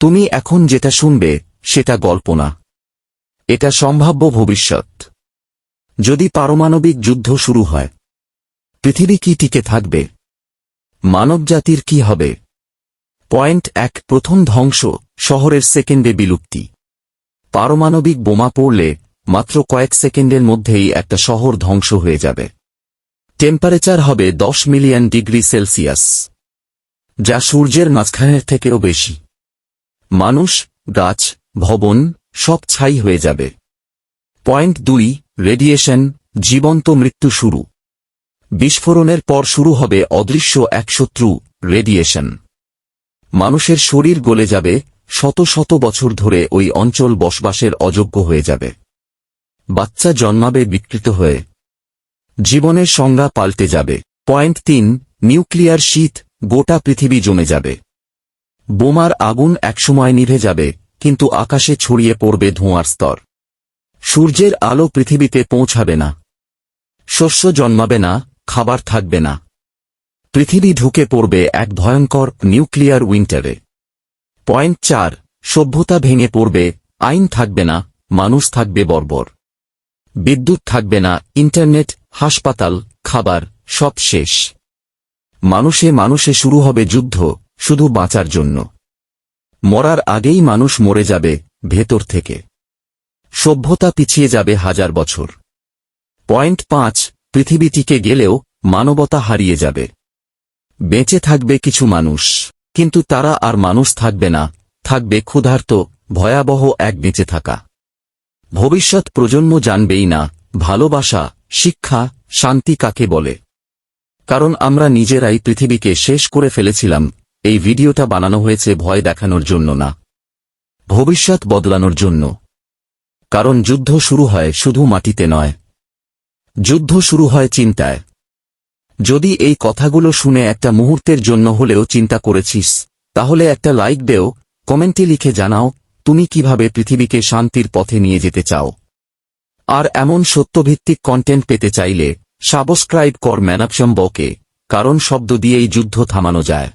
তুমি এখন যেটা শুনবে, সেটা গল্প না। এটা সম্ভাব্য ভবিষ্যৎ। যদি পারমাণবিক যুদ্ধ শুরু হয়, পৃথিবী কি টিকে থাকবে? মানবজাতির কি হবে? পয়েন্ট এক, প্রথম ধ্বংস, শহরের সেকেন্ডে বিলুপ্তি। পারমাণবিক বোমা পড়লে, মাত্র কয়েক সেকেন্ডের মধ্যেই একটা শহর ধ্বংস হয়ে যাবে। টেম্পারেচার হবে দশ মিলিয়ন ডিগ্রি সেলসিয়াস, যা সূর্যের মাঝখানের থেকেও বেশি। মানুষ, গাছ, ভবন, সব ছাই হয়ে যাবে। পয়েন্ট দুই, রেডিয়েশন, জীবন্ত মৃত্যু শুরু। বিস্ফোরণের পর শুরু হবে অদৃশ্য এক শত্রু, রেডিয়েশন। মানুষের শরীর গলে যাবে, শত শত বছর ধরে ওই অঞ্চল বসবাসের অযোগ্য হয়ে যাবে। বাচ্চা জন্মাবে বিকৃত হয়ে। জীবনের সংজ্ঞা পাল্টে যাবে। পয়েন্ট তিন, নিউক্লিয়ার শীত, গোটা পৃথিবী জমে যাবে। বোমার আগুন একসময় নিভে যাবে, কিন্তু আকাশে ছড়িয়ে পড়বে ধোঁয়ার স্তর। সূর্যের আলো পৃথিবীতে পৌঁছাবে না। শস্য জন্মাবে না, খাবার থাকবে না। পৃথিবী ঢুকে পড়বে এক ভয়ঙ্কর নিউক্লিয়ার উইন্টারে। পয়েন্ট চার, সভ্যতা ভেঙে পড়বে, আইন থাকবে না, মানুষ থাকবে বর্বর। বিদ্যুৎ থাকবে না, ইন্টারনেট, হাসপাতাল, খাবার, সব শেষ। মানুষে মানুষে শুরু হবে যুদ্ধ। শুধু বাঁচার জন্য। মরার আগেই মানুষ মরে যাবে ভেতর থেকে। সভ্যতা পিছিয়ে যাবে হাজার বছর। পয়েন্ট পাঁচ পৃথিবী টিকে গেলেও মানবতা হারিয়ে যাবে। বেঁচে থাকবে কিছু মানুষ, কিন্তু তারা আর মানুষ থাকবে না, থাকবে ক্ষুধার্ত, ভয়াবহ এক বেঁচে থাকা। ভবিষ্যৎ প্রজন্ম জানবেই না, ভালোবাসা, শিক্ষা, শান্তি কাকে বলে। কারণ আমরা নিজেরাই পৃথিবীকে শেষ করে ফেলেছিলাম এই ভিডিওটা বানানো হয়েছে ভয় দেখানোর জন্য না। ভবিষ্যৎ বদলানোর জন্য। কারণ যুদ্ধ শুরু হয় শুধু মাটিতে নয়। যুদ্ধ শুরু হয় চিন্তায়। যদি এই কথাগুলো শুনে একটা মুহূর্তের জন্য হলেও চিন্তা করেছিস, তাহলে একটা লাইক দেও, কমেন্টে লিখে জানাও, তুমি কীভাবে পৃথিবীকে শান্তির পথে নিয়ে যেতে চাও। আর এমন সত্যভিত্তিক কন্টেন্ট পেতে চাইলে সাবস্ক্রাইব কর ম্যানাপশম বকে কারণ শব্দ দিয়েই যুদ্ধ থামানো যায়।